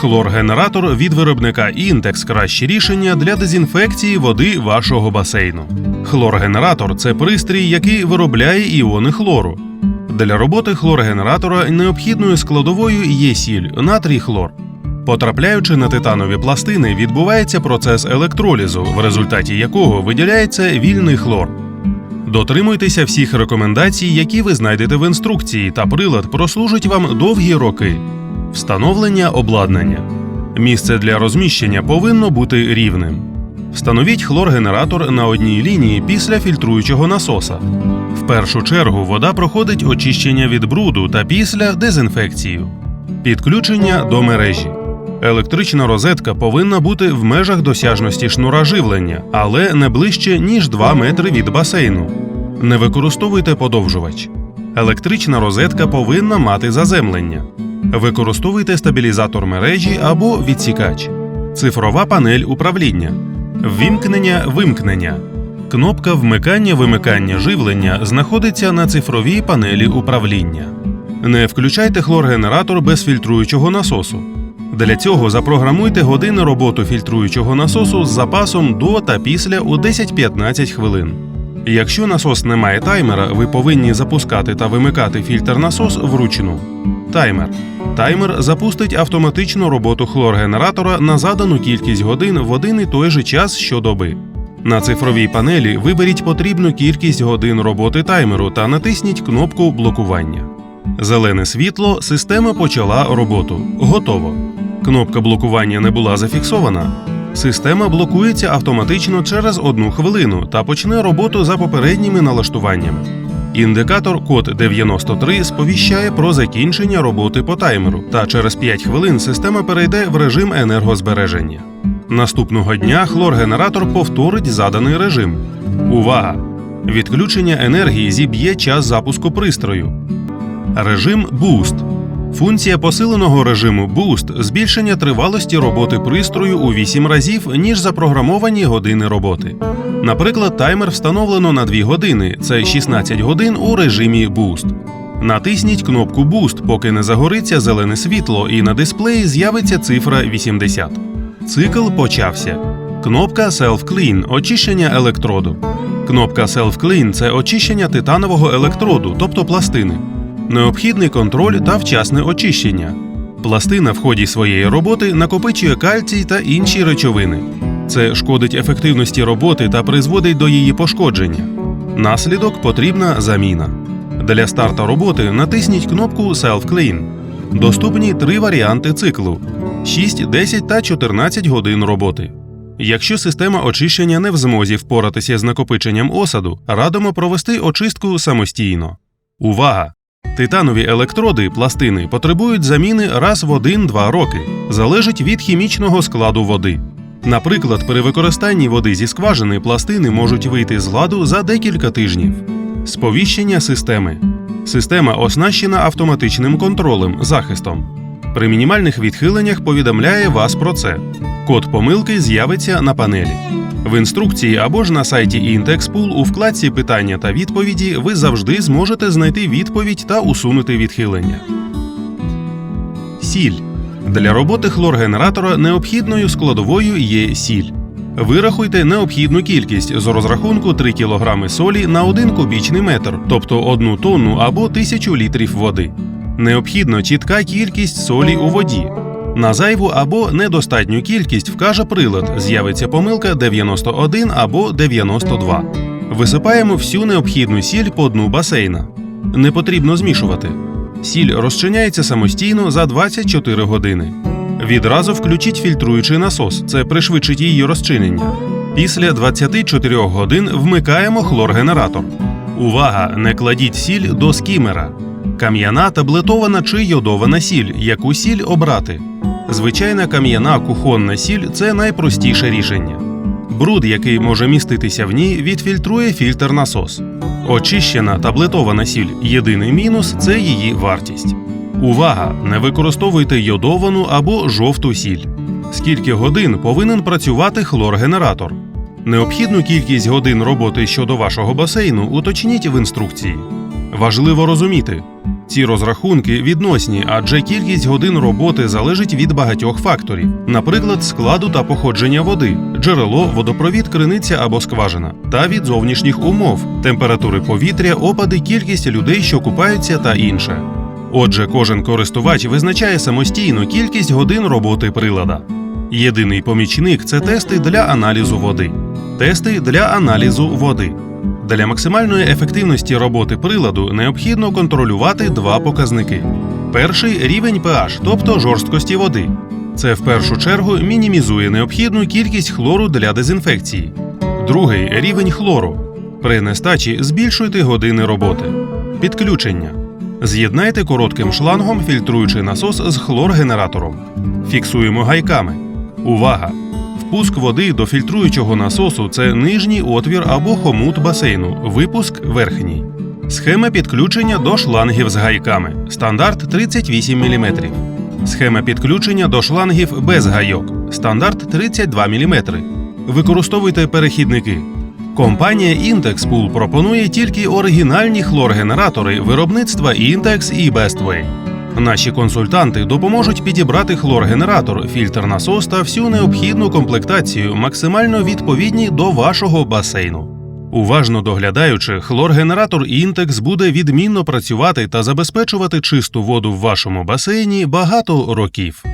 Хлоргенератор від виробника Інтекс краще рішення для дезінфекції води вашого басейну. Хлоргенератор це пристрій, який виробляє іони хлору. Для роботи хлоргенератора необхідною складовою є сіль, натрій хлор. Потрапляючи на титанові пластини, відбувається процес електролізу, в результаті якого виділяється вільний хлор. Дотримуйтеся всіх рекомендацій, які ви знайдете в інструкції, та прилад прослужить вам довгі роки. Встановлення обладнання. Місце для розміщення повинно бути рівним. Встановіть хлоргенератор на одній лінії після фільтруючого насоса. В першу чергу вода проходить очищення від бруду та після дезінфекцію. Підключення до мережі. Електрична розетка повинна бути в межах досяжності шнура живлення, але не ближче ніж 2 метри від басейну. Не використовуйте подовжувач. Електрична розетка повинна мати заземлення. Використовуйте стабілізатор мережі або відсікач. Цифрова панель управління. Ввімкнення вимкнення. Кнопка вмикання-вимикання живлення знаходиться на цифровій панелі управління. Не включайте хлоргенератор без фільтруючого насосу. Для цього запрограмуйте години роботи фільтруючого насосу з запасом до та після у 10-15 хвилин. Якщо насос не має таймера, ви повинні запускати та вимикати фільтр насос вручну. Таймер. Таймер запустить автоматичну роботу хлоргенератора на задану кількість годин в один і той же час щодоби. На цифровій панелі виберіть потрібну кількість годин роботи таймеру та натисніть кнопку блокування. Зелене світло, система почала роботу. Готово. Кнопка блокування не була зафіксована. Система блокується автоматично через одну хвилину та почне роботу за попередніми налаштуваннями. Індикатор код 93 сповіщає про закінчення роботи по таймеру, та через 5 хвилин система перейде в режим енергозбереження. Наступного дня хлоргенератор повторить заданий режим. Увага! Відключення енергії зіб'є час запуску пристрою. Режим Boost. Функція посиленого режиму Boost – збільшення тривалості роботи пристрою у 8 разів, ніж запрограмовані години роботи. Наприклад, таймер встановлено на 2 години це 16 годин у режимі Boost. Натисніть кнопку Boost, поки не загориться зелене світло, і на дисплеї з'явиться цифра 80. Цикл почався. Кнопка Self Clean – очищення електроду. Кнопка Self Clean – це очищення титанового електроду, тобто пластини. Необхідний контроль та вчасне очищення. Пластина в ході своєї роботи накопичує кальцій та інші речовини. Це шкодить ефективності роботи та призводить до її пошкодження. Наслідок потрібна заміна. Для старта роботи натисніть кнопку Self Clean. Доступні три варіанти циклу: 6, 10 та 14 годин роботи. Якщо система очищення не в змозі впоратися з накопиченням осаду, радимо провести очистку самостійно. Увага! Титанові електроди пластини потребують заміни раз в 1-2 роки, залежить від хімічного складу води. Наприклад, при використанні води зі скважини пластини можуть вийти з ладу за декілька тижнів. Сповіщення системи. Система оснащена автоматичним контролем захистом. При мінімальних відхиленнях повідомляє вас про це. Код помилки з'явиться на панелі. В інструкції або ж на сайті Intexpool у вкладці питання та відповіді ви завжди зможете знайти відповідь та усунути відхилення. Сіль. Для роботи хлоргенератора необхідною складовою є сіль. Вирахуйте необхідну кількість з розрахунку 3 кг солі на 1 кубічний метр, тобто 1 тонну або 1000 літрів води. Необхідно чітка кількість солі у воді. На зайву або недостатню кількість вкаже прилад, з'явиться помилка 91 або 92. Висипаємо всю необхідну сіль по дну басейна. Не потрібно змішувати. Сіль розчиняється самостійно за 24 години. Відразу включіть фільтруючий насос, це пришвидшить її розчинення. Після 24 годин вмикаємо хлоргенератор. Увага! Не кладіть сіль до скімера. Кам'яна таблетована чи йодована сіль, яку сіль обрати. Звичайна кам'яна кухонна сіль це найпростіше рішення. Бруд, який може міститися в ній, відфільтрує фільтр насос. Очищена таблетована сіль єдиний мінус це її вартість. Увага! Не використовуйте йодовану або жовту сіль. Скільки годин повинен працювати хлоргенератор? Необхідну кількість годин роботи щодо вашого басейну уточніть в інструкції. Важливо розуміти, Ці розрахунки відносні, адже кількість годин роботи залежить від багатьох факторів, наприклад, складу та походження води, джерело, водопровід, криниця або скважина, та від зовнішніх умов, температури повітря, опади, кількість людей, що купаються та інше. Отже, кожен користувач визначає самостійно кількість годин роботи прилада. Єдиний помічник це тести для аналізу води. Тести для аналізу води. Для максимальної ефективності роботи приладу необхідно контролювати два показники: перший рівень pH, тобто жорсткості води. Це в першу чергу мінімізує необхідну кількість хлору для дезінфекції. Другий рівень хлору. При нестачі збільшуйте години роботи. Підключення. З'єднайте коротким шлангом фільтруючий насос з хлоргенератором. Фіксуємо гайками. Увага! Впуск води до фільтруючого насосу це нижній отвір або хомут басейну, випуск верхній. Схема підключення до шлангів з гайками. Стандарт 38 мм. Схема підключення до шлангів без гайок. Стандарт 32 мм. Використовуйте перехідники. Компанія Intexpool пропонує тільки оригінальні хлоргенератори виробництва Intex і Bestway. Наші консультанти допоможуть підібрати хлоргенератор, фільтр насос та всю необхідну комплектацію, максимально відповідні до вашого басейну. Уважно доглядаючи, хлоргенератор інтекс буде відмінно працювати та забезпечувати чисту воду в вашому басейні багато років.